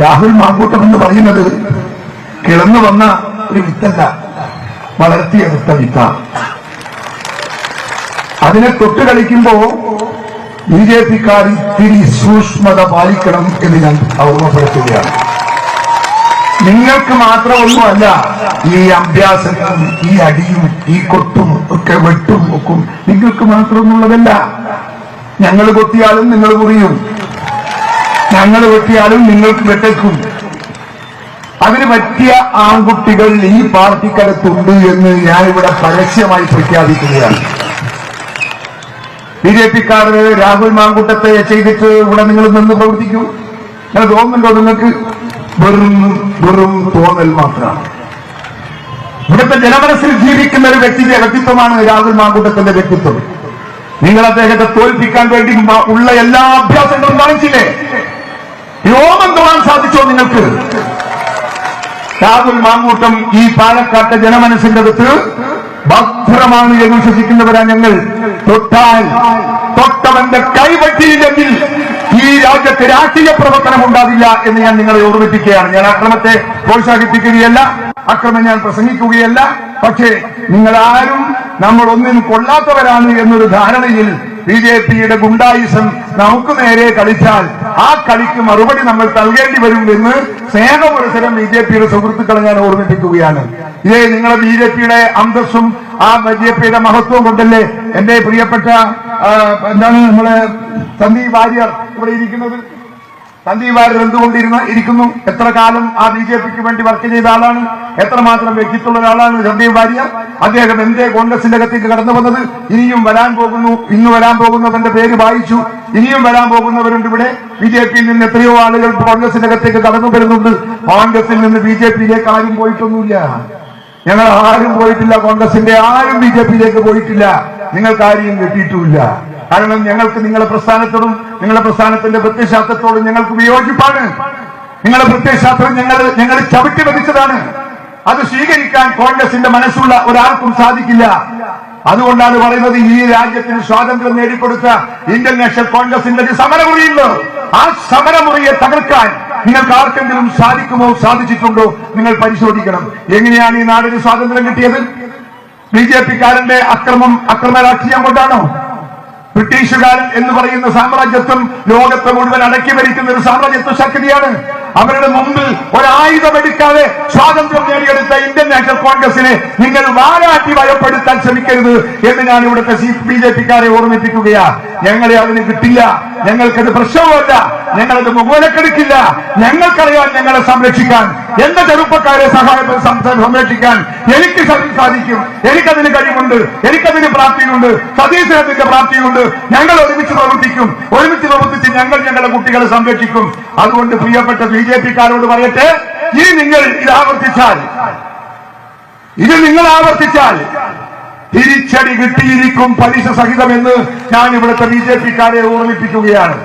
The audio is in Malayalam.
രാഹുൽ മാങ്കൂട്ടം എന്ന് പറയുന്നത് കിളന്നു വന്ന ഒരു വിത്തല്ല വളർത്തിയെടുത്ത വിത്താണ് അതിനെ തൊട്ട് കളിക്കുമ്പോ ബി ജെ പിക്കാർ ഇത്തിരി സൂക്ഷ്മത പാലിക്കണം എന്ന് ഞാൻ ഓർമ്മപ്പെടുത്തുകയാണ്. നിങ്ങൾക്ക് മാത്രമൊന്നുമല്ല ഈ അഭ്യാസങ്ങളും ഈ അടിയും ഈ കൊട്ടും ഒക്കെ വെട്ടും ഒക്കും. നിങ്ങൾക്ക് മാത്രമൊന്നുള്ളതല്ല ഞങ്ങൾ കൊത്തിയാലും നിങ്ങൾ മുറിയും. ഞങ്ങൾ വെട്ടിയാലും നിങ്ങൾക്ക് വെട്ടേക്കും. അതിന് പറ്റിയ ആൺകുട്ടികൾ ഈ പാർട്ടിക്കകത്തുണ്ട് എന്ന് ഞാൻ ഇവിടെ പരസ്യമായി പ്രഖ്യാപിക്കുകയാണ്. ബി ജെ പിക്കാർ രാഹുൽ മാങ്കുട്ടത്തെ ചെയ്തിട്ട് ഇവിടെ നിങ്ങൾ നിന്ന് പ്രവർത്തിക്കൂ. ഞാൻ തോന്നുന്നുണ്ടോ നിങ്ങൾക്ക് വെറും വെറും തോന്നൽ മാത്രമാണ്. ഇവിടുത്തെ ജനമനസ്സിൽ ജീവിക്കുന്ന ഒരു വ്യക്തിയുടെ വ്യക്തിത്വമാണ് രാഹുൽ മാങ്കുട്ടത്തിന്റെ വ്യക്തിത്വം. നിങ്ങൾ അദ്ദേഹത്തെ തോൽപ്പിക്കാൻ വേണ്ടി ഉള്ള എല്ലാ അഭ്യാസങ്ങളും കാണിച്ചില്ലേ രോമം തോന്നാൻ സാധിച്ചോ നിങ്ങൾക്ക്? രാഹുൽ മാങ്കൂട്ടം ഈ പാലക്കാട്ടെ ജനമനസ്സിന്റെ അടുത്ത് ഭദ്രമാണ് എന്ന് വിശ്വസിക്കുന്നവരാ ഞങ്ങൾ. തൊട്ടാൽ തൊട്ടവന്റെ കൈപറ്റിയില്ലെങ്കിൽ ഈ രാജ്യത്ത് രാഷ്ട്രീയ പ്രവർത്തനം ഉണ്ടാവില്ല എന്ന് ഞാൻ നിങ്ങളെ ഓർമ്മിപ്പിക്കുകയാണ്. ഞാൻ അക്രമത്തെ പ്രോത്സാഹിപ്പിക്കുകയല്ല അക്രമം ഞാൻ പ്രസംഗിക്കുകയല്ല. പക്ഷേ നിങ്ങൾ ആരും നമ്മൾ ഒന്നിനും കൊള്ളാത്തവരാണ് എന്നൊരു ധാരണയിൽ ബി ജെ പിയുടെ ഗുണ്ടായുസം നമുക്ക് നേരെ കളിച്ചാൽ ആ കളിക്ക് മറുപടി നമ്മൾ നൽകേണ്ടി വരും എന്ന് സ്നേഹപുരസരം ബി ജെ പിയുടെ സുഹൃത്തുക്കളെ ഞാൻ ഓർമ്മിപ്പിക്കുകയാണ്. ഇതേ നിങ്ങളെ ബി ജെ പിയുടെ അന്തസ്സും ആ ബി ജെ പിയുടെ മഹത്വവും കൊണ്ടല്ലേ എന്റെ പ്രിയപ്പെട്ട എന്താണ് നമ്മളെ സന്ദീപ് വാര്യർ ഇവിടെ ഇരിക്കുന്നത്? സന്ദീപ് വാര്യർ എന്തുകൊണ്ടിരുന്ന ഇരിക്കുന്നു. എത്ര കാലം ആ ബി ജെ പിക്ക് വേണ്ടി വർക്ക് ചെയ്ത ആളാണ്? എത്രമാത്രം വ്യക്തിത്വമുള്ള ഒരാളാണ് സന്ദീപ് വാര്യർ അദ്ദേഹം എന്തേ കോൺഗ്രസിന്റെ അകത്തേക്ക് കടന്നു വന്നത്? ഇനിയും വരാൻ പോകുന്നു. ഇന്ന് വരാൻ പോകുന്നവന്റെ പേര് വായിച്ചു. ഇനിയും വരാൻ പോകുന്നവരുണ്ട് ഇവിടെ. ബി ജെ പിയിൽ നിന്ന് എത്രയോ ആളുകൾ കോൺഗ്രസിന്റെ അകത്തേക്ക് കടന്നു വരുന്നുണ്ട്. കോൺഗ്രസിൽ നിന്ന് ബി ജെ പിയിലേക്ക് ആരും പോയിട്ടൊന്നുമില്ല. ഞങ്ങൾ ആരും പോയിട്ടില്ല. കോൺഗ്രസിന്റെ ആരും ബി ജെ പിയിലേക്ക് പോയിട്ടില്ല. നിങ്ങൾക്ക് ആരെയും കിട്ടിയിട്ടുമില്ല കാരണം ഞങ്ങൾക്ക് നിങ്ങളുടെ പ്രസ്ഥാനത്തോടും നിങ്ങളുടെ പ്രസ്ഥാനത്തിന്റെ പ്രത്യയശാസ്ത്രത്തോടും ഞങ്ങൾക്ക് വിയോജിപ്പാണ്. നിങ്ങളുടെ പ്രത്യയശാസ്ത്രം ഞങ്ങൾ ഞങ്ങൾ ചവിട്ടി വധിച്ചതാണ്. അത് സ്വീകരിക്കാൻ കോൺഗ്രസിന്റെ മനസ്സുള്ള ഒരാൾക്കും സാധിക്കില്ല. അതുകൊണ്ടാണ് പറയുന്നത് ഈ രാജ്യത്തിന് സ്വാതന്ത്ര്യം നേടിക്കൊടുത്ത ഇന്ത്യൻ നാഷണൽ കോൺഗ്രസിന്റെ ഒരു സമരമുറിയുണ്ട്. ആ സമരമുറിയെ തകർക്കാൻ നിങ്ങൾക്ക് ആർക്കെങ്കിലും സാധിക്കുമോ സാധിച്ചിട്ടുണ്ടോ നിങ്ങൾ പരിശോധിക്കണം. എങ്ങനെയാണ് ഈ നാടിന് സ്വാതന്ത്ര്യം കിട്ടിയത്? ബി ജെ പിക്കാരന്റെ അക്രമം അക്രമ കൊണ്ടാണോ? ബ്രിട്ടീഷുകാരൻ എന്ന് പറയുന്ന സാമ്രാജ്യത്വം ലോകത്തെ മുഴുവൻ അടക്കി ഭരിക്കുന്ന ഒരു സാമ്രാജ്യത്വ ശക്തിയാണ്. അവരുടെ മുമ്പിൽ ഒരായുധമെടുക്കാതെ സ്വാതന്ത്ര്യം നേടിയെടുത്ത ഇന്ത്യൻ നാഷണൽ കോൺഗ്രസിനെ നിങ്ങൾ വാരാട്ടി ഭയപ്പെടുത്താൻ ശ്രമിക്കരുത് എന്ന് ഞാൻ ഇവിടുത്തെ ബി ജെ പിക്കാരെ ഓർമ്മിപ്പിക്കുകയാ. ഞങ്ങളെ അതിന് കിട്ടില്ല. ഞങ്ങൾക്കത് പ്രശ്നവുമല്ല. ഞങ്ങളത് മുകൂലക്കെടുക്കില്ല ഞങ്ങൾക്കറിയാൻ ഞങ്ങളെ സംരക്ഷിക്കാൻ. എന്റെ ചെറുപ്പക്കാരെ സഹായം സംരക്ഷിക്കാൻ എനിക്ക് സാധിക്കും. എനിക്കതിന് കഴിവുണ്ട്. എനിക്കതിന് പ്രാപ്തിയുണ്ട്. സതീശനത്തിന്റെ പ്രാപ്തിയുണ്ട്. ഞങ്ങൾ ഒരുമിച്ച് പ്രവർത്തിക്കും. ഒരുമിച്ച് പ്രവർത്തിച്ച് ഞങ്ങൾ ഞങ്ങളുടെ കുട്ടികളെ സംരക്ഷിക്കും. അതുകൊണ്ട് പ്രിയപ്പെട്ട ബി ജെ പിക്കാരോട് പറയട്ടെ ഇനി നിങ്ങൾ ഇത് ആവർത്തിച്ചാൽ ഇത് നിങ്ങൾ ആവർത്തിച്ചാൽ തിരിച്ചടി കിട്ടിയിരിക്കും പലിശ സഹിതമെന്ന് ഞാൻ ഇവിടുത്തെ ബി ജെ പിക്കാരെ ഓർമ്മിപ്പിക്കുകയാണ്.